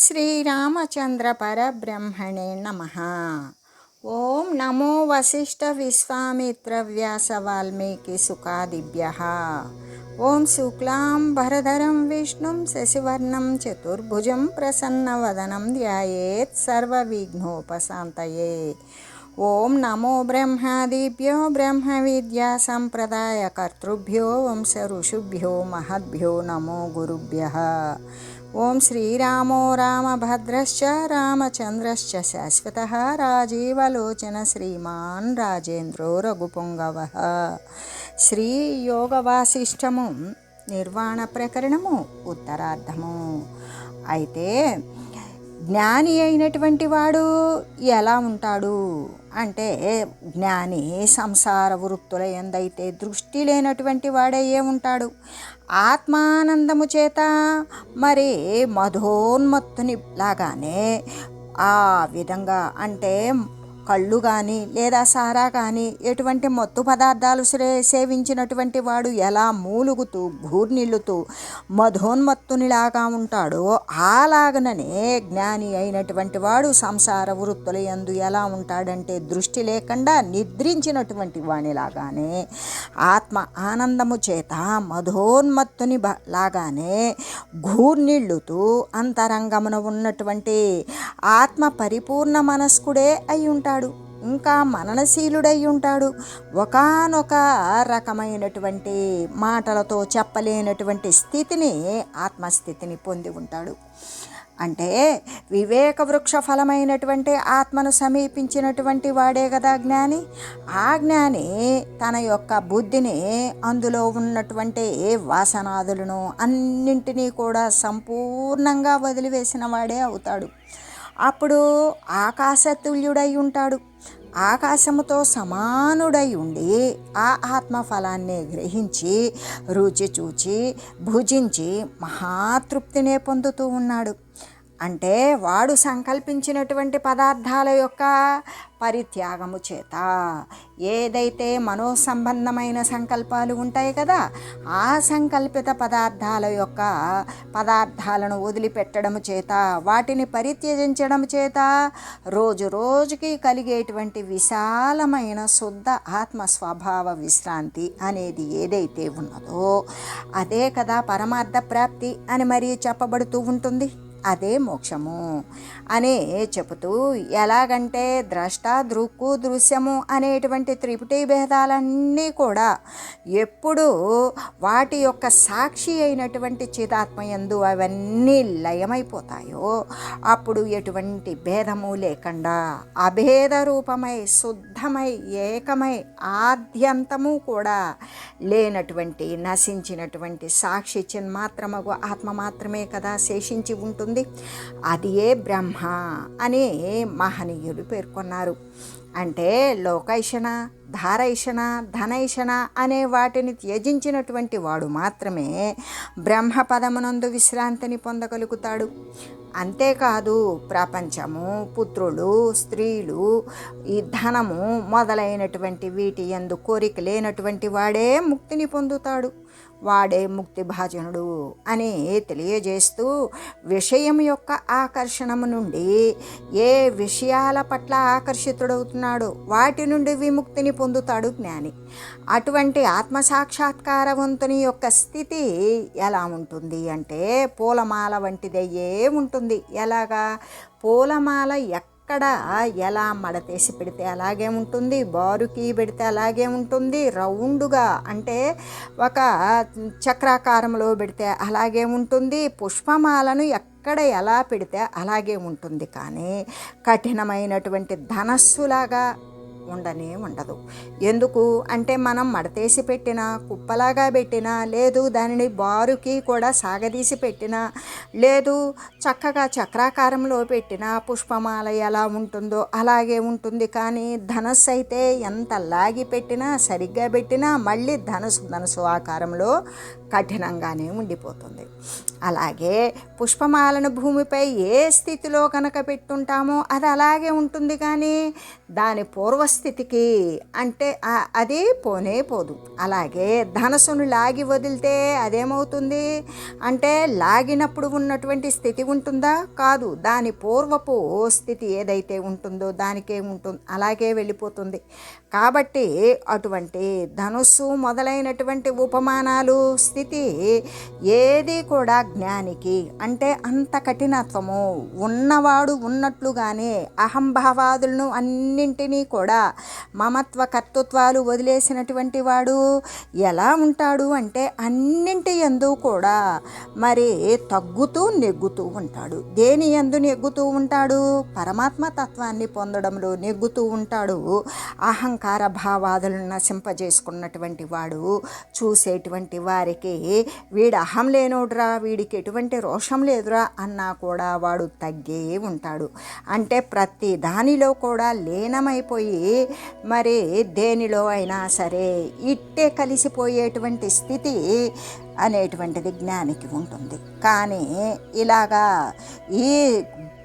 श्रीरामचन्द्रपरब्रह्मणे नमः। ॐ नमो वसिष्ठविश्वामित्रव्यासवाल्मीकिसुखादिभ्यः। ॐ शुक्लां भरधरं विष्णुं शशिवर्णं चतुर्भुजं प्रसन्नवदनं ध्यायेत् सर्वविघ्नोपशान्तये। ॐ नमो ब्रह्मादिभ्यो ब्रह्म विद्या ब्रह्मविद्यासम्प्रदायकर्तृभ्यो वंश ऋषुभ्यो महद्भ्यो नमो गुरुभ्यः। ఓం శ్రీరామో రామభద్రశ్చ రామచంద్రశ్చ శాశ్వత రాజీవలోచన శ్రీమాన్ రాజేంద్రో రఘుపొంగవ. శ్రీ యోగ వాసిష్టము నిర్వాణ ప్రకరణము ఉత్తరార్ధము. అయితే జ్ఞాని అయినటువంటి వాడు ఎలా ఉంటాడు? అంటే జ్ఞాని సంసార వృత్తుల ఎందైతే దృష్టి లేనటువంటి వాడే ఏ ఉంటాడు ఆత్మానందము చేత మరి మధోన్మత్తుని లాగానే ఆ విధంగా అంటే కళ్ళు కానీ లేదా సారా కానీ ఎటువంటి మత్తు పదార్థాలు సేవించినటువంటి వాడు ఎలా మూలుగుతూ గూర్నిల్లుతూ మధోన్మత్తునిలాగా ఉంటాడో అలాగననే జ్ఞాని అయినటువంటి వాడు సంసార వృత్తుల ఎందు ఎలా ఉంటాడంటే దృష్టి లేకుండా నిద్రించినటువంటి వాణిలాగానే ఆత్మ ఆనందము చేత మధోన్మత్తుని బ లాగానే ఘూర్నిల్లుతూ అంతరంగమున ఉన్నటువంటి ఆత్మ పరిపూర్ణ మనస్కుడే అయి ఉంటాడు. ఇంకా మననశీలుడై ఉంటాడు. ఒకనొక రకమైనటువంటి మాటలతో చెప్పలేనటువంటి స్థితిని ఆత్మస్థితిని పొంది ఉంటాడు. అంటే వివేక వృక్ష ఫలమైనటువంటి ఆత్మను సమీపించినటువంటి వాడే కదా జ్ఞాని. ఆ జ్ఞాని తన యొక్క బుద్ధిని అందులో ఉన్నటువంటి వాసనాదులను అన్నింటినీ కూడా సంపూర్ణంగా వదిలివేసిన వాడే అవుతాడు. అప్పుడు ఆకాశతుల్యుడై ఉంటాడు. ఆకాశముతో సమానుడై ఉండి ఆ ఆత్మఫలాన్ని గ్రహించి రుచి చూచి భుజించి మహాతృప్తినే పొందుతూ ఉన్నాడు. అంటే వాడు సంకల్పించినటువంటి పదార్థాల యొక్క పరిత్యాగము చేత. ఏదైతే మనోసంబంధమైన సంకల్పాలు ఉంటాయి కదా ఆ సంకల్పిత పదార్థాల యొక్క పదార్థాలను వదిలిపెట్టడం చేత వాటిని పరిత్యజించడం చేత రోజు రోజుకి కలిగేటువంటి విశాలమైన శుద్ధ ఆత్మ స్వభావ విశ్రాంతి అనేది ఏదైతే ఉన్నదో అదే కదా పరమార్థ ప్రాప్తి అని మరీ చెప్పబడుతూ ఉంటుంది. అదే మోక్షము అనే చెబుతూ ఎలాగంటే ద్రష్ట దృక్కు దృశ్యము అనేటువంటి త్రిపుటి భేదాలన్నీ కూడా ఎప్పుడూ వాటి యొక్క సాక్షి అయినటువంటి చిదాత్మయందు అవన్నీ లయమైపోతాయో అప్పుడు ఎటువంటి భేదము లేకుండా అభేద రూపమై శుద్ధమై ఏకమై ఆద్యంతము కూడా లేనటువంటి నశించినటువంటి సాక్షి చిన్మాత్రమగు ఆత్మ మాత్రమే కదా శేషించి ఉంటుంది. ఉంటుంది అది ఏ బ్రహ్మ అని మహనీయులు పేర్కొన్నారు. అంటే లోకైషణ ధారైషణ ధనైషణ అనే వాటిని త్యజించినటువంటి వాడు మాత్రమే బ్రహ్మపదమునందు విశ్రాంతిని పొందగలుగుతాడు. అంతేకాదు ప్రపంచము పుత్రులు స్త్రీలు ఈ ధనము మొదలైనటువంటి వీటి ఎందు కోరిక లేనటువంటి వాడే ముక్తిని పొందుతాడు. వాడే ముక్తి భాజనుడు అని తెలియజేస్తూ విషయం యొక్క ఆకర్షణము నుండి ఏ విషయాల పట్ల ఆకర్షితుడవుతున్నాడో వాటి నుండి విముక్తిని పొందుతాడు జ్ఞాని. అటువంటి ఆత్మసాక్షాత్కారవంతుని యొక్క స్థితి ఎలా ఉంటుంది అంటే పూలమాల వంటిదయ్యే ఉంటుంది. ఎలాగా? పూలమాల ఎక్క ఎక్కడ? ఎలా మడతేసి పెడితే అలాగే ఉంటుంది? బారుకి పెడితే అలాగే ఉంటుంది? రౌండ్గా అంటే ఒక చక్రాకారంలో పెడితే అలాగే ఉంటుంది. పుష్పమాలను ఎక్కడ ఎలా పెడితే అలాగే ఉంటుంది. కానీ కఠినమైనటువంటి ధనస్సులాగా ఉండనే ఉండదు. ఎందుకు? అంటే మనం మడతేసి పెట్టినా కుప్పలాగా పెట్టినా లేదు దానిని బారుకి కూడా సాగదీసి పెట్టినా లేదు చక్కగా చక్రాకారంలో పెట్టిన పుష్పమాల ఎలా ఉంటుందో అలాగే ఉంటుంది. కానీ ధనస్సు అయితే ఎంత లాగి పెట్టినా సరిగ్గా పెట్టినా మళ్ళీ ధనసు ధనసు ఆకారంలో కఠినంగానే ఉండిపోతుంది. అలాగే పుష్పమాలను భూమిపై ఏ స్థితిలో కనుక పెట్టుంటామో అది అలాగే ఉంటుంది కానీ దాని పూర్వస్థితికి అంటే అది పోనే పోదు. అలాగే ధనసును లాగి వదిలితే అదేమవుతుంది? అంటే లాగినప్పుడు ఉన్నటువంటి స్థితి ఉంటుందా? కాదు. దాని పూర్వపు స్థితి ఏదైతే ఉంటుందో దానికే ఉంటుంది అలాగే వెళ్ళిపోతుంది. కాబట్టి అటువంటి ధనుస్సు మొదలైనటువంటి ఉపమానాలు స్థితి ఏది కూడా జ్ఞానికి అంటే అంత కఠినత్వము ఉన్నవాడు ఉన్నట్లుగానే అహంభావాదులను రెండింటినీ కూడా మమత్వ కర్తృత్వాలు వదిలేసినటువంటి వాడు ఎలా ఉంటాడు అంటే అన్నింటి ఎందు కూడా మరి తగ్గుతూ నెగ్గుతూ ఉంటాడు. దేని ఎందు నెగ్గుతూ ఉంటాడు? పరమాత్మ తత్వాన్ని పొందడంలో నెగ్గుతూ ఉంటాడు. అహంకార భావాదులను నశింపజేసుకున్నటువంటి వాడు చూసేటువంటి వారికి వీడు అహం లేనోడురా వీడికి ఎటువంటి రోషం లేదురా అన్నా కూడా వాడు తగ్గే ఉంటాడు. అంటే ప్రతి దానిలో కూడా లీనమైపోయి మరి దేనిలో అయినా సరే ఇట్టే కలిసిపోయేటువంటి స్థితి అనేటువంటిది జ్ఞానికి ఉంటుంది. కానీ ఇలాగా ఈ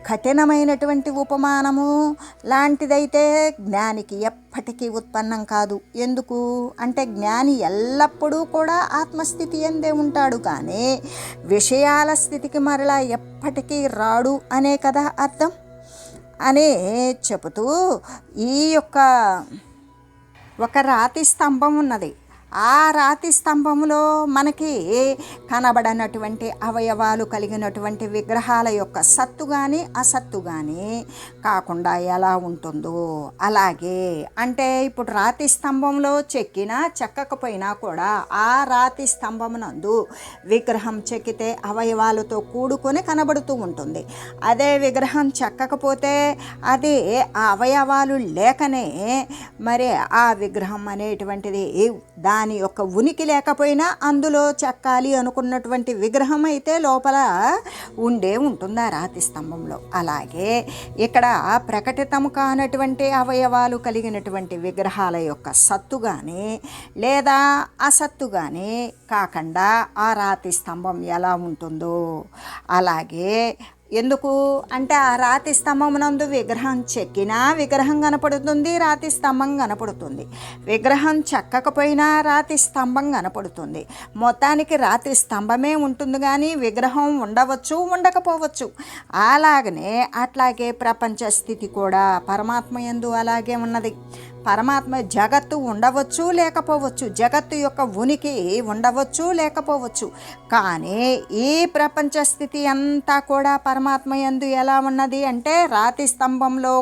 కఠినమైనటువంటి ఉపమానము లాంటిదైతే జ్ఞానికి ఎప్పటికీ ఉత్పన్నం కాదు. ఎందుకు? అంటే జ్ఞాని ఎల్లప్పుడూ కూడా ఆత్మస్థితి ఎందే ఉంటాడు. కానీ విషయాల స్థితికి మరలా ఎప్పటికీ రాడు అనే కదా అర్థం? అని చెబుతూ ఈ యొక్క ఒక రాతి స్తంభం ఉన్నది. ఆ రాతి స్తంభంలో మనకి కనబడనటువంటి అవయవాలు కలిగినటువంటి విగ్రహాల యొక్క సత్తు కానీ అసత్తు కానీ కాకుండా ఎలా ఉంటుందో అలాగే. అంటే ఇప్పుడు రాతి స్తంభంలో చెక్కినా చెక్కకపోయినా కూడా ఆ రాతి స్తంభమునందు విగ్రహం చెక్కితే అవయవాలతో కూడుకొని కనబడుతూ ఉంటుంది. అదే విగ్రహం చెక్కకపోతే అది ఆ అవయవాలు లేకనే మరి ఆ విగ్రహం అనేటువంటిది దాని యొక్క ఉనికి లేకపోయినా అందులో చెక్కాలి అనుకున్నటువంటి విగ్రహం అయితే లోపల ఉండే ఉంటుంది ఆ రాతి స్తంభంలో. అలాగే ఇక్కడ ప్రకటితము కానటువంటి అవయవాలు కలిగినటువంటి విగ్రహాల యొక్క సత్తు కానీ లేదా అసత్తు కానీ కాకుండా ఆ రాతి స్తంభం ఎలా ఉంటుందో అలాగే ఎందుకు? అంటే ఆ రాతి స్తంభమునందు విగ్రహం చెక్కినా విగ్రహం కనపడుతుంది రాతి స్తంభం కనపడుతుంది. విగ్రహం చెక్కకపోయినా రాతి స్తంభం కనపడుతుంది. మొత్తానికి రాతి స్తంభమే ఉంటుంది కానీ విగ్రహం ఉండవచ్చు ఉండకపోవచ్చు. అలాగనే అట్లాగే ప్రపంచ స్థితి కూడా పరమాత్మ యందు అలాగే ఉన్నది. పరమాత్మ జగత్తు ఉండవచ్చు లేకపోవచ్చు. జగత్తు యొక్క ఉనికి ఉండవచ్చు లేకపోవచ్చు. కానీ ఈ ప్రపంచ స్థితి అంతా కూడా పరమాత్మ యందు ఎలా ఉన్నది అంటే రాతి స్తంభంలో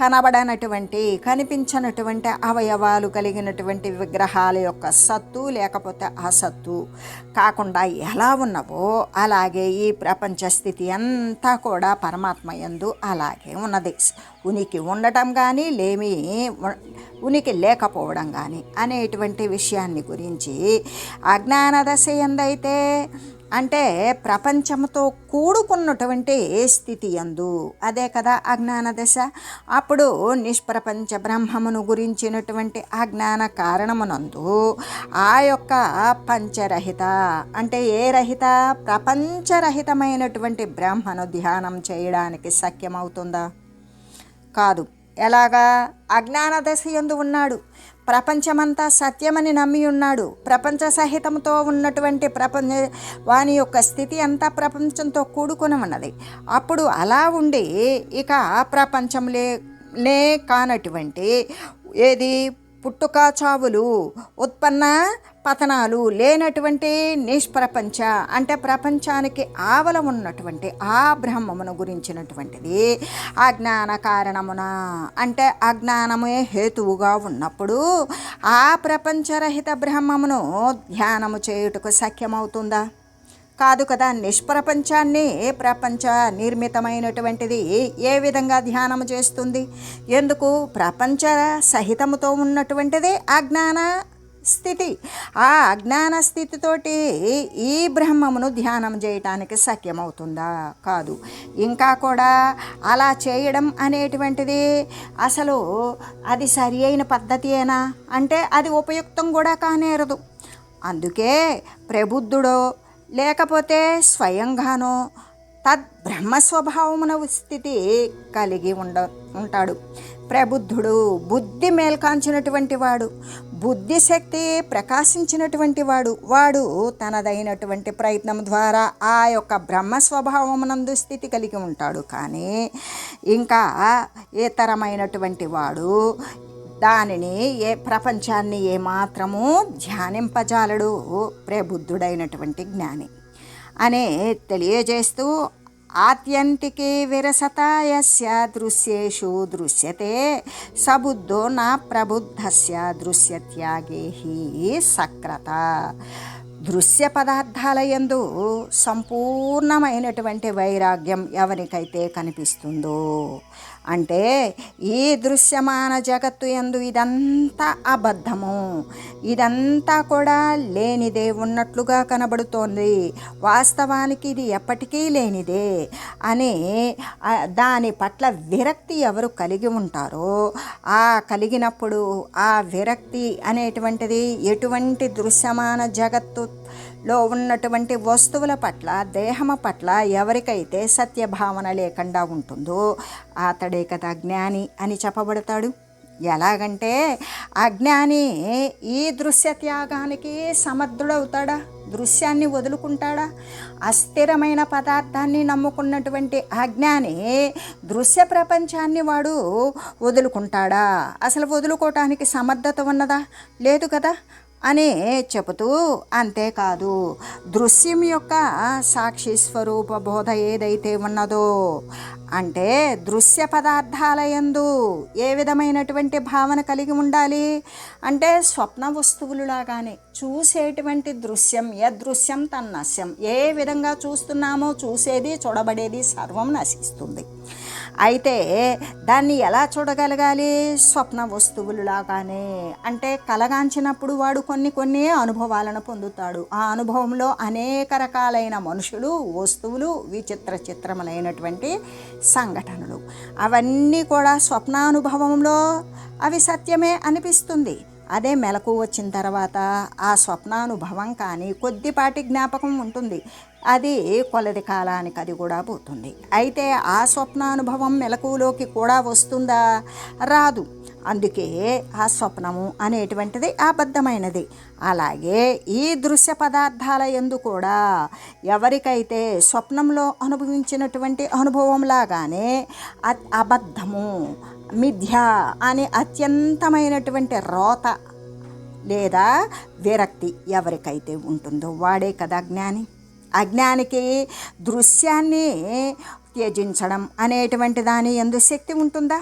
కనబడనటువంటి కనిపించనటువంటి అవయవాలు కలిగినటువంటి విగ్రహాల యొక్క సత్తు లేకపోతే అసత్తు కాకుండా ఎలా ఉన్నవో అలాగే ఈ ప్రపంచ స్థితి అంతా కూడా పరమాత్మ యందు అలాగే ఉన్నది. ఉనికి ఉండటం కానీ లేమి ఉనికి లేకపోవడం కానీ అనేటువంటి విషయాన్ని గురించి అజ్ఞాన దశ ఎందైతే అంటే ప్రపంచంతో కూడుకున్నటువంటి స్థితి ఎందు అదే కదా అజ్ఞాన దశ అప్పుడు నిష్ప్రపంచ బ్రహ్మమును గురించినటువంటి అజ్ఞాన కారణమునందు ఆ యొక్క పంచరహిత అంటే ఏ రహిత? ప్రపంచరహితమైనటువంటి బ్రహ్మను ధ్యానం చేయడానికి సఖ్యమవుతుందా? కాదు. ఎలాగా? అజ్ఞాన దశ ఎందు ఉన్నాడు. ప్రపంచమంతా సత్యమని నమ్మి ఉన్నాడు. ప్రపంచ సహితంతో ఉన్నటువంటి ప్రపంచ వాని యొక్క స్థితి అంతా ప్రపంచంతో కూడుకొని ఉన్నది అప్పుడు అలా ఉండి ఇక ప్రపంచం లే కానటువంటి ఏది? పుట్టుక చావులు ఉత్పన్న పతనాలు లేనటువంటి నిష్ప్రపంచ అంటే ప్రపంచానికి ఆవల ఉన్నటువంటి ఆ బ్రహ్మమును గురించినటువంటిది. అజ్ఞాన కారణమున అంటే అజ్ఞానమే హేతువుగా ఉన్నప్పుడు ఆ ప్రపంచరహిత బ్రహ్మమును ధ్యానము చేయుటకు సఖ్యమవుతుందా? కాదు కదా నిష్ప్రపంచాన్ని ప్రపంచ నిర్మితమైనటువంటిది ఏ విధంగా ధ్యానం చేస్తుంది? ఎందుకు? ప్రపంచ సహితముతో ఉన్నటువంటిది అజ్ఞాన స్థితి. ఆ అజ్ఞాన స్థితితోటి ఈ బ్రహ్మమును ధ్యానం చేయటానికి సఖ్యమవుతుందా? కాదు. ఇంకా కూడా అలా చేయడం అనేటువంటిది అసలు అది సరి అయిన పద్ధతియేనా అంటే అది ఉపయుక్తం కూడా కానేరదు. అందుకే ప్రబుద్ధుడో లేకపోతే స్వయంగానో తద్ బ్రహ్మస్వభావమున స్థితి కలిగి ఉండ ఉంటాడు. ప్రబుద్ధుడు బుద్ధి మేల్కాంచినటువంటి వాడు బుద్ధిశక్తి ప్రకాశించినటువంటి వాడు వాడు తనదైనటువంటి ప్రయత్నం ద్వారా ఆ యొక్క బ్రహ్మ స్వభావమునందు స్థితి కలిగి ఉంటాడు. కానీ ఇంకా ఇతరమైనటువంటి వాడు దానిని ఏ ప్రపంచాన్ని ఏమాత్రము ధ్యానింపజాలడు ప్రబుద్ధుడైనటువంటి జ్ఞాని. అనే తెలియజేస్తూ ఆత్యంతికే విరసతాయస్య దృశ్యేషు దృశ్యతే సబుద్ధో నా ప్రబుద్ధస్య దృశ్యత్యాగే హి సక్రత. దృశ్య పదార్థాల ఎందు సంపూర్ణమైనటువంటి వైరాగ్యం ఎవరికైతే కనిపిస్తుందో అంటే ఈ దృశ్యమాన జగత్తు ఎందు ఇదంతా అబద్ధము. ఇదంతా కూడా లేనిదే ఉన్నట్లుగా కనబడుతోంది. వాస్తవానికి ఇది ఎప్పటికీ లేనిదే అని దాని పట్ల విరక్తి ఎవరు కలిగి ఉంటారో ఆ కలిగినప్పుడు ఆ విరక్తి అనేటువంటిది ఎటువంటి దృశ్యమాన లో ఉన్నటువంటి వస్తువుల పట్ల దేహము పట్ల ఎవరికైతే సత్యభావన లేకుండా ఉంటుందో అతడే కదా జ్ఞాని అని చెప్పబడతాడు. ఎలాగంటే అజ్ఞాని ఈ దృశ్య త్యాగానికి సమర్థుడవుతాడా? దృశ్యాన్ని వదులుకుంటాడా? అస్థిరమైన పదార్థాన్ని నమ్ముకున్నటువంటి అజ్ఞాని దృశ్య ప్రపంచాన్ని వాడు వదులుకుంటాడా? అసలు వదులుకోవటానికి సమర్థత ఉన్నదా? లేదు కదా? అని చెబుతూ అంతేకాదు. దృశ్యం యొక్క సాక్షి స్వరూప బోధ ఏదైతే ఉన్నదో అంటే దృశ్య పదార్థాల ఎందు ఏ విధమైనటువంటి భావన కలిగి ఉండాలి? అంటే స్వప్న వస్తువులులాగానే చూసేటువంటి దృశ్యం యదృశ్యం తన్నశ్యం ఏ విధంగా చూస్తున్నామో చూసేది చూడబడేది సర్వం నశిస్తుంది. అయితే దాన్ని ఎలా చూడగలగాలి? స్వప్న వస్తువులులాగానే. అంటే కలగాంచినప్పుడు వాడు కొన్ని కొన్ని అనుభవాలను పొందుతాడు. ఆ అనుభవంలో అనేక రకాలైన మనుషులు వస్తువులు విచిత్ర చిత్రములైనటువంటి సంఘటనలు. అవన్నీ కూడా స్వప్నానుభవంలో అవి సత్యమే అనిపిస్తుంది. అదే మెలకు వచ్చిన తర్వాత ఆ స్వప్నానుభవం కానీ కొద్దిపాటి జ్ఞాపకం ఉంటుంది. అది కొలది కాలానికి అది కూడా పోతుంది. అయితే ఆ స్వప్నానుభవం మెలకువలోకి కూడా వస్తుందా? రాదు. అందుకే ఆ స్వప్నము అనేటువంటిది అబద్ధమైనది. అలాగే ఈ దృశ్య పదార్థాల ఎందు కూడా ఎవరికైతే స్వప్నంలో అనుభవించినటువంటి అనుభవంలాగానే అ- అబద్ధము మిథ్య అనే అత్యంతమైనటువంటి రోత లేదా విరక్తి ఎవరికైతే ఉంటుందో వాడే కదా జ్ఞాని. అజ్ఞానికి దృశ్యాన్ని త్యజించడం అనేటువంటి దాని ఎందు శక్తి ఉంటుందా?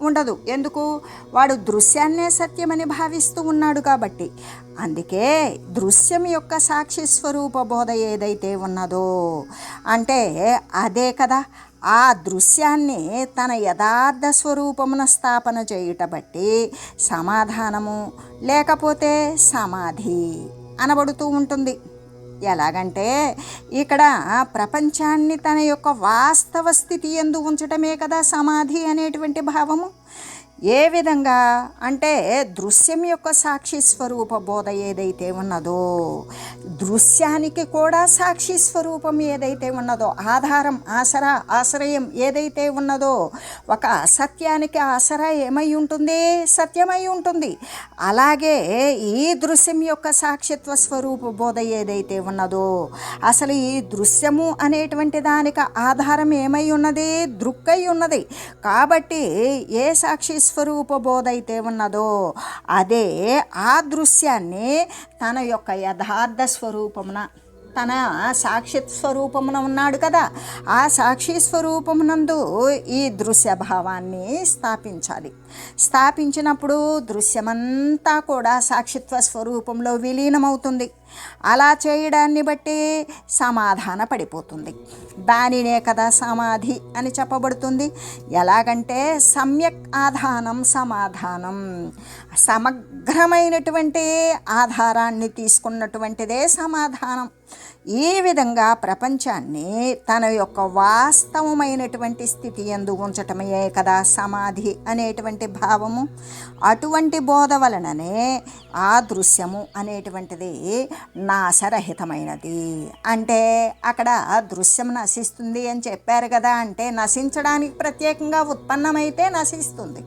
ఉండదు. ఎందుకు? వాడు దృశ్యాన్నే సత్యమని భావిస్తూ ఉన్నాడు కాబట్టి. అందుకే దృశ్యం యొక్క సాక్షి స్వరూప బోధ ఏదైతే ఉన్నదో అంటే అదే కదా. ఆ దృశ్యాన్ని తన యథార్థ స్వరూపమున స్థాపన చేయుట బట్టి సమాధానము లేకపోతే సమాధి అనబడుతూ ఉంటుంది. ఎలాగంటే ఇక్కడ ప్రపంచాన్ని తన యొక్క వాస్తవ స్థితి ఎందు ఉంచటమే కదా సమాధి అనేటువంటి భావము. ఏ విధంగా? అంటే దృశ్యం యొక్క సాక్షి స్వరూప బోధ ఏదైతే ఉన్నదో దృశ్యానికి కూడా సాక్షి స్వరూపం ఏదైతే ఉన్నదో ఆధారం ఆసరా ఆశ్రయం ఏదైతే ఉన్నదో ఒక అసత్యానికి ఆసరా ఏమై ఉంటుంది? సత్యమై ఉంటుంది. అలాగే ఈ దృశ్యం యొక్క సాక్షిత్వ స్వరూప బోధ ఏదైతే ఉన్నదో అసలు ఈ దృశ్యము అనేటువంటి దానికి ఆధారం ఏమై ఉన్నది? దృక్కై ఉన్నది. కాబట్టి ఏ సాక్షి స్వరూపబోధైతే ఉన్నదో అదే ఆ దృశ్యాన్ని తన యొక్క యథార్థ స్వరూపమున తన సాక్షి స్వరూపమున ఉన్నాడు కదా. ఆ సాక్షి స్వరూపమునందు ఈ దృశ్య భావాన్ని స్థాపించాలి. స్థాపించినప్పుడు దృశ్యమంతా కూడా సాక్షిత్వ స్వరూపంలో విలీనమవుతుంది. అలా చేయడాన్ని బట్టి సమాధాన పడిపోతుంది. దానినే కదా సమాధి అని చెప్పబడుతుంది. ఎలాగంటే సమ్యక్ ఆధానం సమాధానం. సమగ్రమైనటువంటి ఆధారాన్ని తీసుకున్నటువంటిదే సమాధానం. ఈ విధంగా ప్రపంచాన్ని తన యొక్క వాస్తవమైనటువంటి స్థితి ఎందు ఉంచటమే కదా సమాధి అనేటువంటి భావము. అటువంటి బోధ వలననే ఆ దృశ్యము అనేటువంటిది నాశరహితమైనది. అంటే అక్కడ దృశ్యం నశిస్తుంది అని చెప్పారు కదా అంటే నశించడానికి ప్రత్యేకంగా ఉత్పన్నమైతే నశిస్తుంది.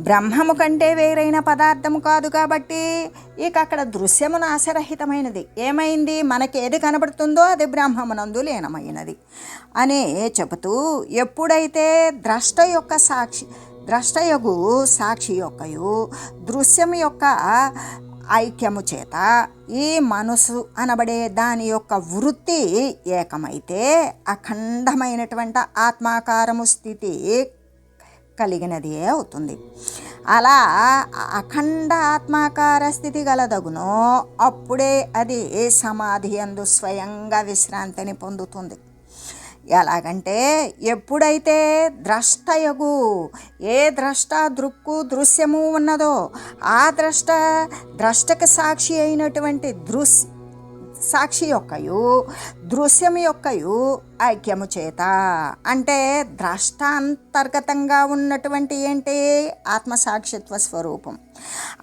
బ్రహ్మము కంటే వేరైన పదార్థము కాదు కాబట్టి ఇక అక్కడ దృశ్యము నాశరహితమైనది ఏమైంది? మనకి ఏది కనబడుతుందో అది బ్రహ్మమునందు లీనమైనది. అనే చెబుతూ ఎప్పుడైతే ద్రష్ట యొక్క సాక్షి ద్రష్టయగు సాక్షి యొక్కయు దృశ్యం యొక్క ఐక్యము చేత ఈ మనసు అనబడే దాని యొక్క వృత్తి ఏకమైతే అఖండమైనటువంటి ఆత్మాకారము స్థితి కలిగినది అవుతుంది. అలా అఖండ ఆత్మాకార స్థితి గలదగునో అప్పుడే అది సమాధి అందు స్వయంగా విశ్రాంతిని పొందుతుంది. ఎలాగంటే ఎప్పుడైతే ద్రష్టయగు ఏ ద్రష్ట దృక్కు దృశ్యము ఉన్నదో ఆ ద్రష్ట ద్రష్టకు సాక్షి అయినటువంటి దృశ్య సాక్షి యొక్కయు దృశ్యం యొక్కయు ఐక్యము చేత. అంటే ద్రష్ట అంతర్గతంగా ఉన్నటువంటి ఏంటి? ఆత్మసాక్షిత్వ స్వరూపం.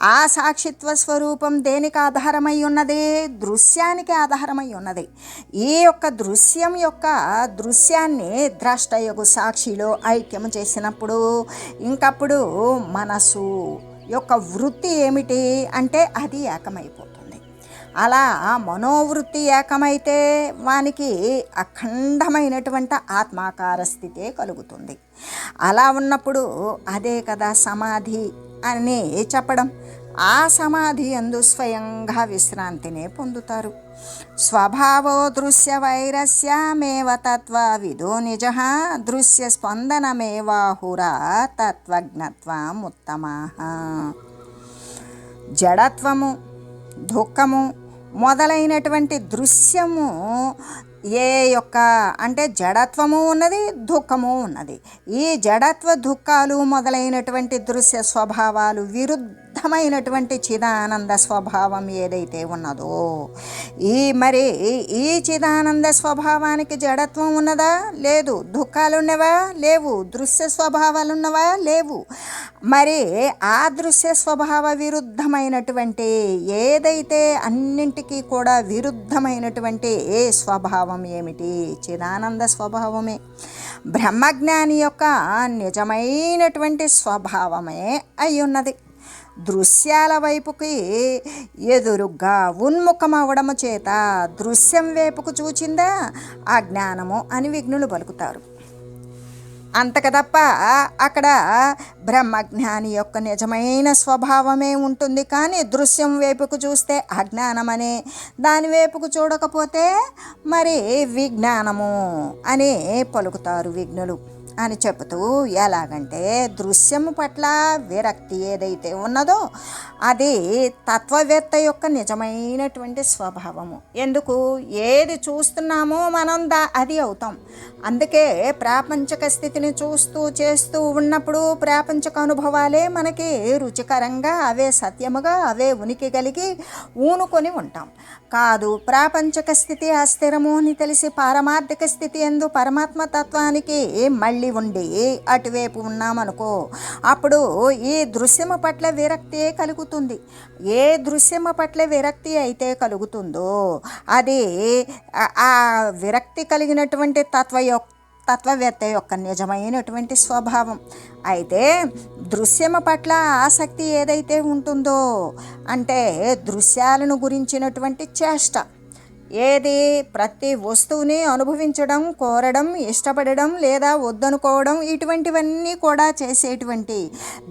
ఆ సాక్షిత్వ స్వరూపం దేనికి ఆధారమై ఉన్నది? దృశ్యానికి ఆధారమై ఉన్నది. ఈ యొక్క దృశ్యం యొక్క దృశ్యాన్ని ద్రష్టయగు సాక్షిలో ఐక్యము చేసినప్పుడు ఇంకప్పుడు మనసు యొక్క వృత్తి ఏమిటి? అంటే అది ఏకమైపోతుంది. అలా మనోవృత్తి ఏకమైతే వానికి అఖండమైనటువంటి ఆత్మాకార స్థితే కలుగుతుంది. అలా ఉన్నప్పుడు అదే కదా సమాధి అని చెప్పడం. ఆ సమాధి అందు స్వయంగా విశ్రాంతినే పొందుతారు. స్వభావో దృశ్య వైరస్యమేవ తత్వ విదో నిజ దృశ్య స్పందనమేవాహురా తత్వజ్ఞత్వం ఉత్తమా జడత్వము దుఃఖము మొదలైనటువంటి దృశ్యము ఏ యొక్క అంటే జడత్వము ఉన్నది దుఃఖము ఉన్నది. ఈ జడత్వ దుఃఖాలు మొదలైనటువంటి దృశ్య స్వభావాలు విరుద్ధమైనటువంటి చిదానంద స్వభావం ఏదైతే ఉన్నదో ఈ మరి ఈ చిదానంద స్వభావానికి జడత్వం ఉన్నదా? లేదు. దుఃఖాలు ఉన్నవా లేవు. దృశ్య స్వభావాలు ఉన్నవా లేవు. మరి ఆ దృశ్య స్వభావ విరుద్ధమైనటువంటి ఏదైతే అన్నింటికీ కూడా విరుద్ధమైనటువంటి ఏ స్వభావం ఏమిటి? చిదానంద స్వభావమే. బ్రహ్మజ్ఞాని యొక్క నిజమైనటువంటి స్వభావమే అయి ఉన్నది దృశ్యాల వైపుకి ఎదురుగా ఉన్ముఖమవడము చేత దృశ్యం వైపుకు చూచిందా? ఆ జ్ఞానము అని విఘ్నులు పలుకుతారు. అంతక తప్ప అక్కడ బ్రహ్మజ్ఞాని యొక్క నిజమైన స్వభావమే ఉంటుంది. కానీ దృశ్యం వైపుకు చూస్తే అజ్ఞానమనే దాని వైపుకు చూడకపోతే మరి విజ్ఞానము అని పలుకుతారు విఘ్నులు. అని చెబుతూ ఎలాగంటే దృశ్యము పట్ల విరక్తి ఏదైతే ఉన్నదో అది తత్వవేత్త యొక్క నిజమైనటువంటి స్వభావము. ఎందుకు? ఏది చూస్తున్నామో మనం దా అది అవుతాం. అందుకే ప్రాపంచక స్థితిని చూస్తూ చేస్తూ ఉన్నప్పుడు ప్రాపంచక అనుభవాలే మనకి రుచికరంగా అవే సత్యముగా అవే ఉనికి కలిగి ఊనుకొని ఉంటాం. కాదు ప్రాపంచక స్థితి అస్థిరము అని తెలిసి పారమార్థిక స్థితి ఎందు పరమాత్మ తత్వానికి మళ్ళీ ఉండి అటువైపు ఉన్నామనుకో అప్పుడు ఈ దృశ్యము పట్ల విరక్తియే కలుగుతుంది. ఏ దృశ్యము పట్ల విరక్తి అయితే కలుగుతుందో అది ఆ- ఆ విరక్తి కలిగినటువంటి తత్వ యొక్క తత్వవేత్త యొక్క నిజమైనటువంటి స్వభావం. అయితే దృశ్యము పట్ల ఆసక్తి ఏదైతే ఉంటుందో అంటే దృశ్యాలను గురించినటువంటి చేష్ట. ఏది ప్రతి వస్తువుని అనుభవించడం కోరడం ఇష్టపడడం లేదా వద్దనుకోవడం ఇటువంటివన్నీ కూడా చేసేటువంటి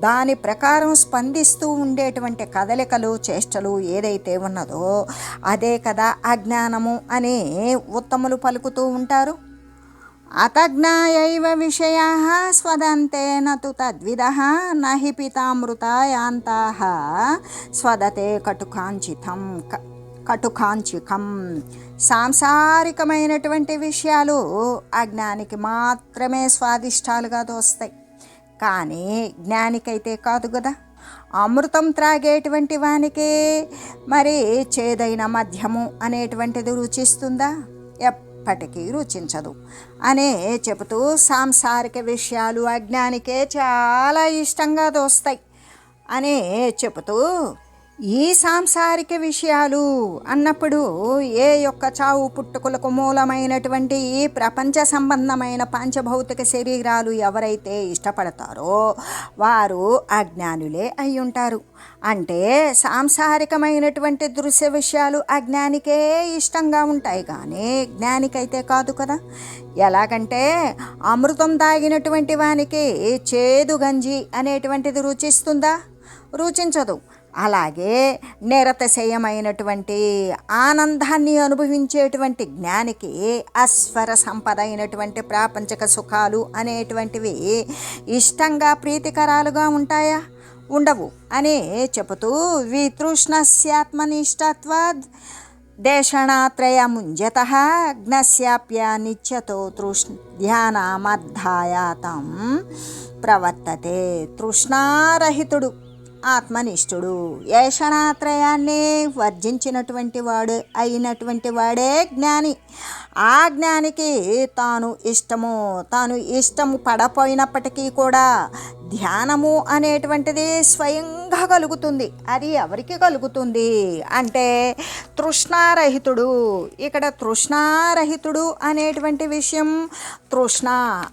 దాని ప్రకారం స్పందిస్తూ ఉండేటువంటి కదలికలు చేష్టలు ఏదైతే ఉన్నదో అదే కదా అజ్ఞానము అని ఉత్తములు పలుకుతూ ఉంటారు. అతజ్ఞాయైవ విషయా స్వదంతేన తు తద్విద నహి పితామృతాయాంతా స్వదతే కటుకాంచితం క- కటుకాంచికం. సాంసారికమైనటువంటి విషయాలు అజ్ఞానికి మాత్రమే స్వాదిష్టాలుగా దోస్తాయి కానీ జ్ఞానికైతే కాదు కదా అమృతం త్రాగేటువంటి వానికి మరి చేదైన మద్యము అనేటువంటిది రుచిస్తుందా? ఎప్పటికీ రుచించదు. అనే చెబుతూ సాంసారిక విషయాలు అజ్ఞానికే చాలా ఇష్టంగా దోస్తాయి. అనే చెబుతూ ఈ సాంసారిక విషయాలు అన్నప్పుడు ఏ యొక్క చావు పుట్టుకులకు మూలమైనటువంటి ఈ ప్రపంచ సంబంధమైన పంచభౌతిక శరీరాలు ఎవరైతే ఇష్టపడతారో వారు అజ్ఞానులే అయి ఉంటారు అంటే సాంసారికమైనటువంటి దృశ్య విషయాలు అజ్ఞానికే ఇష్టంగా ఉంటాయి కానీ జ్ఞానికైతే కాదు కదా. ఎలాగంటే అమృతం తాగినటువంటి వానికి చేదు గంజి అనేటువంటిది రుచిస్తుందా? రుచించదు. అలాగే నిరతశయమైనటువంటి ఆనందాన్ని అనుభవించేటువంటి జ్ఞానికి అస్వర సంపద అయినటువంటి ప్రాపంచక సుఖాలు అనేటువంటివి ఇష్టంగా ప్రీతికరాలుగా ఉంటాయా? ఉండవు. అని చెబుతూ వితృష్ణస్యాత్మనిష్టత్వాద్ దేశణాత్రయముంజత జ్ఞస్యాప్య నిత్యతో తృష్ణ ధ్యానమధ్యాయాతం ప్రవర్తతే తృష్ణారహితుడు. ఆత్మనిష్ఠుడు. ఏషణాత్రయాన్ని వర్జించినటువంటి వాడు అయినటువంటి వాడే జ్ఞాని. ఆ జ్ఞానికి తాను ఇష్టము. తాను ఇష్టము పడపోయినప్పటికీ కూడా ధ్యానము అనేటువంటిది స్వయంగా కలుగుతుంది. అది ఎవరికి కలుగుతుంది? అంటే తృష్ణారహితుడు. ఇక్కడ తృష్ణారహితుడు అనేటువంటి విషయం తృష్ణ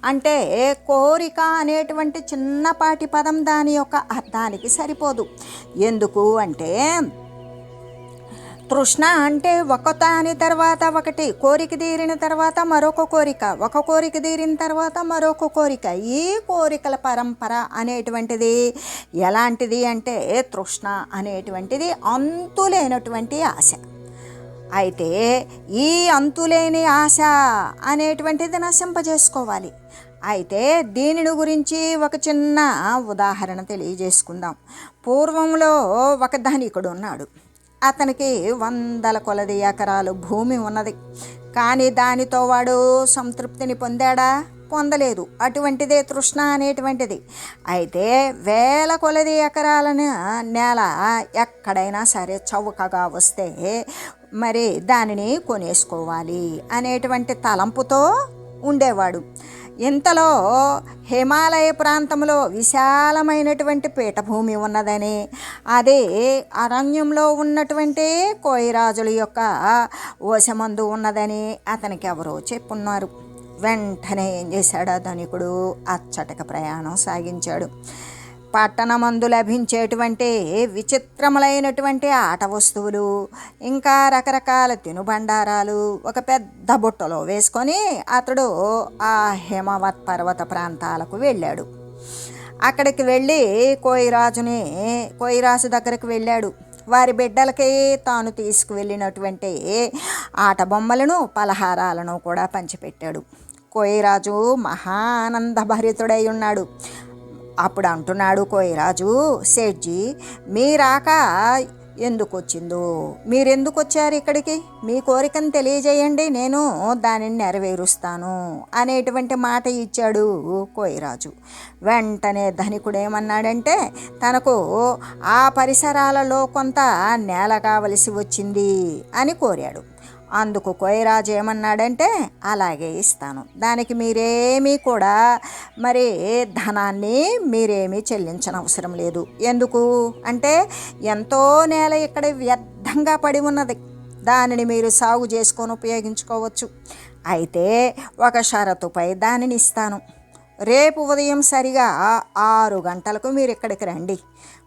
అంటే కోరిక అనేటువంటి చిన్నపాటి పదం దాని యొక్క అర్థానికి సరిపోదు. ఎందుకు అంటే తృష్ణ అంటే ఒక దాని తర్వాత ఒకటి కోరిక తీరిన తర్వాత మరొక కోరిక ఒక కోరిక తీరిన తర్వాత మరొక కోరిక. ఈ కోరికల పరంపర అనేటువంటిది ఎలాంటిది అంటే తృష్ణ అనేటువంటిది అంతులేనటువంటి ఆశ. అయితే ఈ అంతులేని ఆశ అనేటువంటిది నశింపజేసుకోవాలి. అయితే దీనిని గురించి ఒక చిన్న ఉదాహరణ తెలియజేసుకుందాం. పూర్వంలో ఒక ధనికుడు ఉన్నాడు. అతనికి వందల కొలది ఎకరాలు భూమి ఉన్నది. కానీ దానితో వాడు సంతృప్తిని పొందాడా? పొందలేదు. అటువంటిదే తృష్ణ అనేటువంటిది. అయితే వేల కొలది ఎకరాలను నేల ఎక్కడైనా సరే చౌకగా వస్తే మరి దానిని కొనేసుకోవాలి అనేటువంటి తలంపుతో ఉండేవాడు. ఇంతలో హిమాలయ ప్రాంతంలో విశాలమైనటువంటి పీఠభూమి ఉన్నదని అదే అరణ్యంలో ఉన్నటువంటి కోయిరాజుల యొక్క ఓసమందు ఉన్నదని అతనికి ఎవరో చెప్పున్నారు. వెంటనే ఏం చేశాడు ధనికుడు? అచ్చటక ప్రయాణం సాగించాడు. పట్టణమందు లభించేటువంటి విచిత్రములైనటువంటి ఆట వస్తువులు ఇంకా రకరకాల తినుబండారాలు ఒక పెద్ద బుట్టలో వేసుకొని అతడు ఆ హిమవత్ పర్వత ప్రాంతాలకు వెళ్ళాడు. అక్కడికి వెళ్ళి కోయిరాజుని కోయిరాజు దగ్గరికి వెళ్ళాడు. వారి బిడ్డలకి తాను తీసుకువెళ్ళినటువంటి ఆట బొమ్మలను పలహారాలను కూడా పంచిపెట్టాడు. కోయిరాజు మహా ఆనందభరితుడై ఉన్నాడు. అప్పుడు అంటున్నాడు కోయిరాజు సేట్జీ మీ రాక ఎందుకు వచ్చిందో మీరెందుకు వచ్చారు ఇక్కడికి? మీ కోరికను తెలియజేయండి నేను దానిని నెరవేరుస్తాను అనేటువంటి మాట ఇచ్చాడు కోయిరాజు. వెంటనే ధనికుడు ఏమన్నాడంటే తనకు ఆ పరిసరాలలో కొంత నేల కావలసి వచ్చింది అని కోరాడు. అందుకు కోయరాజు ఏమన్నాడంటే అలాగే ఇస్తాను. దానికి మీరేమీ కూడా మరి ధనాన్ని మీరేమీ చెల్లించనవసరం లేదు. ఎందుకు? అంటే ఎంతో నేల ఇక్కడ వ్యర్థంగా పడి ఉన్నది. దానిని మీరు సాగు చేసుకొని ఉపయోగించుకోవచ్చు. అయితే ఒక షరతుపై దానిని ఇస్తాను. రేపు ఉదయం సరిగా ఆరు గంటలకు మీరు ఇక్కడికి రండి.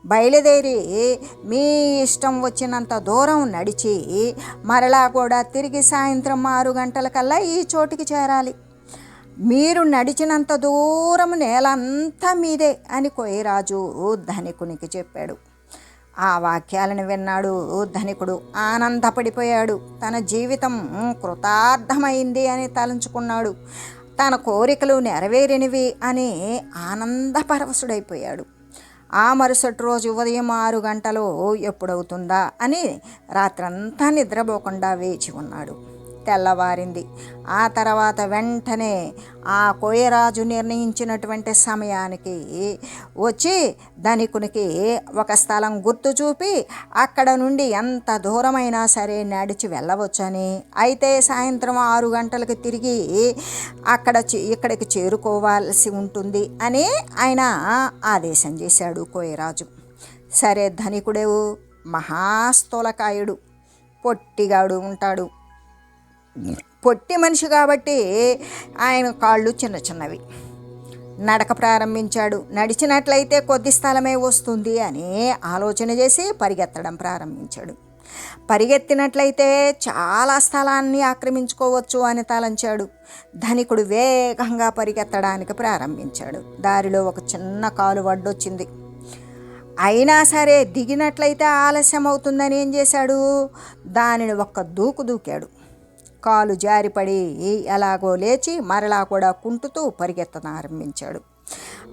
బయలుదేరి మీ ఇష్టం వచ్చినంత దూరం నడిచి మరలా కూడా తిరిగి సాయంత్రం ఆరు గంటలకల్లా ఈ చోటుకి చేరాలి. మీరు నడిచినంత దూరం నేలంతా మీదే అని కొయ్యరాజు ధనికునికి చెప్పాడు. ఆ వాక్యాలను విన్నాడు ధనికుడు. ఆనందపడిపోయాడు. తన జీవితం కృతార్థమైంది అని తలంచుకున్నాడు. తన కోరికలు నెరవేరినవి అని ఆనందపరవశుడైపోయాడు. ఆ మరుసటి రోజు ఉదయం ఆరు గంటలు ఎప్పుడవుతుందా అని రాత్రంతా నిద్రపోకుండా వేచి ఉన్నాడు. తెల్లవారింది. ఆ తర్వాత వెంటనే ఆ కోయరాజు నిర్ణయించినటువంటి సమయానికి వచ్చి ధనికునికి ఒక స్థలం గుర్తు చూపి అక్కడ నుండి ఎంత దూరమైనా సరే నడిచి వెళ్ళవచ్చని. అయితే సాయంత్రం ఆరు గంటలకు తిరిగి అక్కడ చే- ఇక్కడికి చేరుకోవాల్సి ఉంటుంది అని ఆయన ఆదేశం చేశాడు కోయరాజు. సరే ధనికుడేవు మహాస్థూలకాయుడు పొట్టిగాడు ఉంటాడు. పొట్టి మనిషి కాబట్టి ఆయన కాళ్ళు చిన్న చిన్నవి. నడక ప్రారంభించాడు. నడిచినట్లయితే కొద్ది స్థలమే వస్తుంది అని ఆలోచన చేసి పరిగెత్తడం ప్రారంభించాడు. పరిగెత్తినట్లయితే చాలా స్థలాన్ని ఆక్రమించుకోవచ్చు అని తలంచాడు. ధనికుడు వేగంగా పరిగెత్తడానికి ప్రారంభించాడు. దారిలో ఒక చిన్న కాలు వడ్డొచ్చింది అయినా సరే దిగినట్లయితే ఆలస్యం అవుతుందని ఏం చేశాడు? దానిని ఒక్క దూకు దూకాడు. కాలు జారిపడి ఎలాగో లేచి మరలా కూడా కుంటుతూ పరిగెత్తనారంభించాడు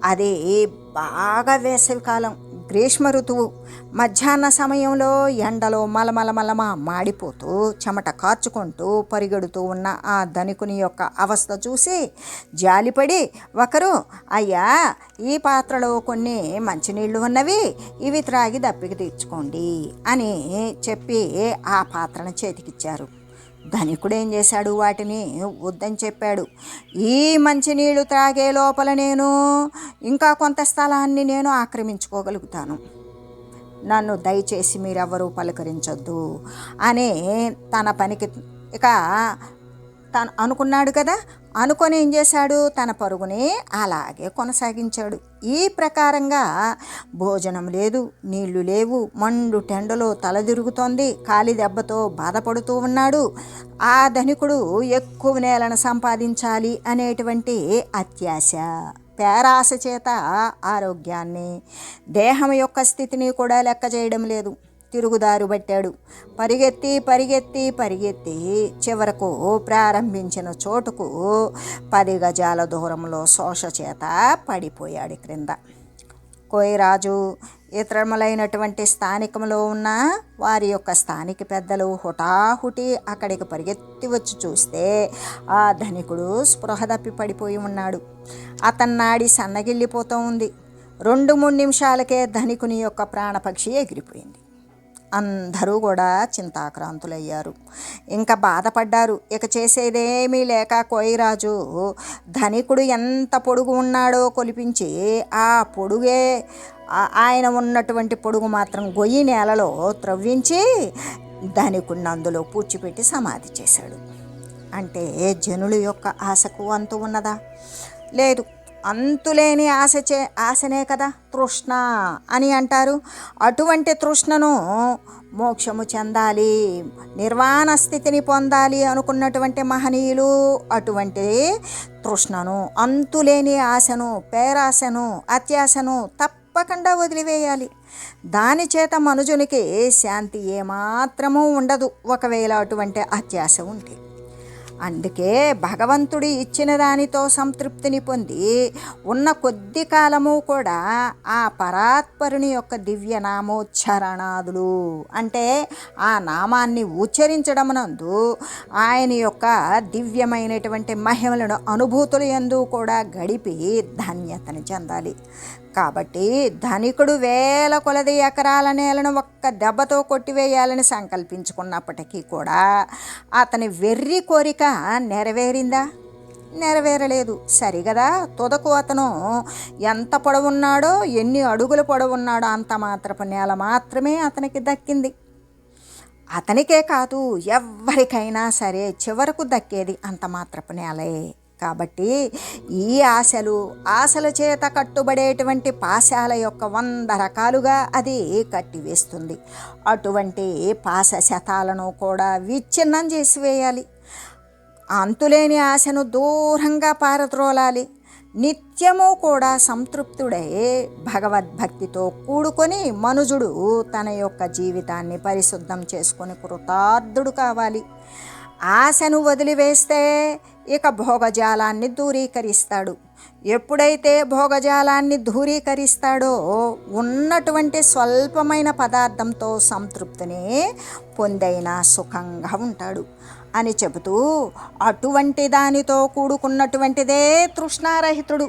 అదే బాగా వేసవికాలం గ్రీష్మ ఋతువు మధ్యాహ్న సమయంలో ఎండలో మలమల మలమ మాడిపోతూ చెమట కార్చుకుంటూ పరిగెడుతూ ఉన్న ఆ ధనికుని యొక్క అవస్థ చూసి జాలిపడి ఒకరు అయ్యా ఈ పాత్రలో కొన్ని మంచినీళ్ళు ఉన్నవి ఇవి త్రాగి దప్పికి తీర్చుకోండి అని చెప్పి ఆ పాత్రను చేతికిచ్చారు. ధనికుడు ఏం చేశాడు వాటిని? వద్దని చెప్పాడు. ఈ మంచినీళ్ళు త్రాగే లోపల నేను ఇంకా కొంత స్థలాన్ని నేను ఆక్రమించుకోగలుగుతాను. నన్ను దయచేసి మీరెవ్వరూ పలకరించొద్దు. అని తన పనికి ఇక తను అనుకున్నాడు కదా అనుకొని ఏం చేశాడు? తన పరుగుని అలాగే కొనసాగించాడు. ఈ ప్రకారంగా భోజనం లేదు నీళ్ళు లేవు మండు టెండలో తల తిరుగుతోంది కాలి దెబ్బతో బాధపడుతూ ఉన్నాడు. ఆ ధనికుడు ఎక్కువ నేలను సంపాదించాలి అనేటువంటి అత్యాశ పేరాశ చేత ఆరోగ్యాన్ని దేహం యొక్క స్థితిని కూడా లెక్క చేయడం లేదు. తిరుగుదారు పట్టాడు పరిగెత్తి పరిగెత్తి పరిగెత్తి చివరకు ప్రారంభించిన చోటుకు పది గజాల దూరంలో శోష చేత పడిపోయాడు క్రింద. కోయరాజు ఇతరములైనటువంటి స్థానికంలో ఉన్న వారి యొక్క స్థానిక పెద్దలు హుటాహుటి అక్కడికి పరిగెత్తి వచ్చి చూస్తే ఆ ధనికుడు స్పృహ తప్పి పడిపోయి ఉన్నాడు. అతన్నాడి సన్నగిల్లిపోతూ ఉంది. రెండు మూడు నిమిషాలకే ధనికుని యొక్క ప్రాణపక్షి ఎగిరిపోయింది. అందరూ కూడా చింతాక్రాంతులయ్యారు. ఇంకా బాధపడ్డారు. ఇక చేసేదేమీ లేక కోయిరాజు ధనికుడు ఎంత పొడుగు ఉన్నాడో కొలిపించి ఆ పొడుగే ఆయన ఉన్నటువంటి పొడుగు మాత్రం గొయ్యి నేలలో త్రవ్వించి ధనికుడిని అందులో పూడ్చిపెట్టి సమాధి చేశాడు. అంటే జనుల యొక్క ఆశకు అంతు ఉన్నదా? లేదు. అంతులేని ఆశ చే ఆశనే కదా తృష్ణ అని అంటారు. అటువంటి తృష్ణను మోక్షము చెందాలి నిర్వాణ స్థితిని పొందాలి అనుకున్నటువంటి మహనీయులు అటువంటి తృష్ణను అంతులేని ఆశను పేరాశను అత్యాశను తప్పకుండా వదిలివేయాలి. దాని చేత మనుజునికి శాంతి ఏమాత్రము ఉండదు. ఒకవేళ అటువంటి అత్యాశ ఉంటే అందుకే భగవంతుడి ఇచ్చిన దానితో సంతృప్తిని పొంది ఉన్న కొద్ది కాలము కూడా ఆ పరాత్పరుని యొక్క దివ్య నామోచ్చరణాదులు. అంటే ఆ నామాన్ని ఉచ్చరించడమునందు ఆయన యొక్క దివ్యమైనటువంటి మహిమలను అనుభూతులు ఎందు కూడా గడిపి ధన్యతని చెందాలి. కాబట్టి ధనికుడు వేల కొలది ఎకరాల నేలను ఒక్క దెబ్బతో కొట్టివేయాలని సంకల్పించుకున్నప్పటికీ కూడా అతని వెర్రి కోరిక నెరవేరిందా? నెరవేరలేదు. సరిగదా? తుదకు అతను ఎంత పొడవున్నాడో ఎన్ని అడుగులు పొడవున్నాడో అంత మాత్రపు నేల మాత్రమే అతనికి దక్కింది. అతనికే కాదు ఎవ్వరికైనా సరే చివరకు దక్కేది అంత మాత్రపు నేలే. కాబట్టి ఈ ఆశలు ఆశల చేత కట్టుబడేటువంటి పాశాల యొక్క వంద రకాలుగా అది కట్టివేస్తుంది. అటువంటి పాశ శతాలను కూడా విచ్ఛిన్నం చేసి వేయాలి. అంతులేని ఆశను దూరంగా పారద్రోలాలి. నిత్యము కూడా సంతృప్తుడై భగవద్భక్తితో కూడుకొని మనుజుడు తన యొక్క జీవితాన్ని పరిశుద్ధం చేసుకొని కృతార్థుడు కావాలి. ఆశను వదిలివేస్తే ఇక భోగజాలాన్ని దూరీకరిస్తాడు. ఎప్పుడైతే భోగజాలాన్ని దూరీకరిస్తాడో ఉన్నటువంటి స్వల్పమైన పదార్థంతో సంతృప్తిని పొందైనా సుఖంగా ఉంటాడు. అని చెబుతూ అటువంటి దానితో కూడుకున్నటువంటిదే తృష్ణారహితుడు.